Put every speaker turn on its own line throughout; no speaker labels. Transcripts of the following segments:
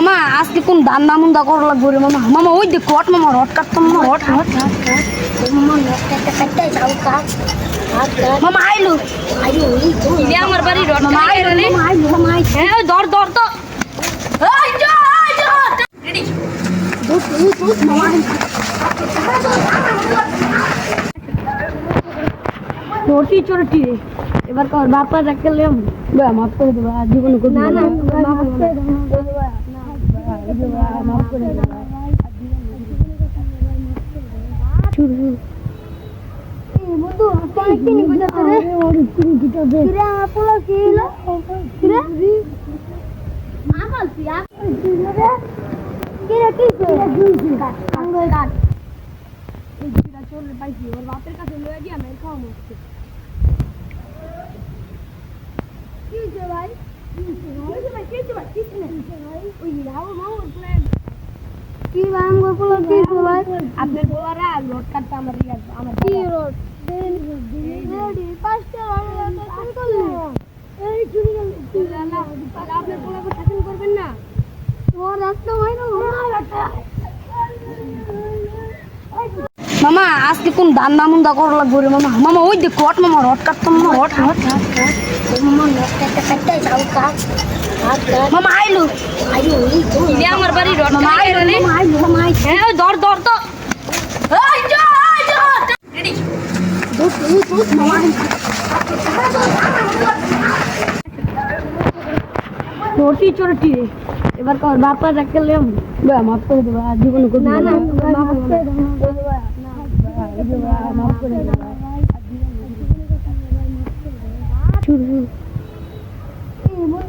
মামা আজকে কোন দান নামুন্দা করা লাগবে রে মামা? মামা ওই দেখ হট মামা হট কাটতাম মামা হট হট। মামা আইলু।
আমার বাড়ি রড
মামা আইলু মামা আইলু
হ্যাঁ ধর তো
এবার কর বাপা মাফ করে দেবা জীবন না না। চলে পাইছি ওর বাপের কাছে লয়ে গিয়ে মেল খাওয়া মুখছে
কি হইছে ভাই
ওই রাও মাও উপরে
কি ভাই আমার পোলা কি ভাই
আপনার বলারা লোড কাটতে আমার আমার
কি রোড? রেডি পাঁচটা এই চুরি
বলাকে শাসন করবেন না।
তোর রাস্তা হয় না
মামা আজকে কোন দান নামুন্দা করা লাগবে রে মামা? মামা ওই দেখ হট মামা হট কাটতাম মামা হট হট মামা আইলু।
ইলে আমার বাড়ি রড
মামা আইলু মামা আইলু মামা আইলু।
হ্যাঁ ওই ধর ধর তো। এই যা এই যা। রেডি
চোরটি চোরটি। এবার কর বাপা রাখতে লেম বা মাফ করে দেবা জীবন করতে
না। না
মাফ করে দেবা মাফ করে দেবা শুরু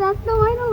রাস্তা
হয় না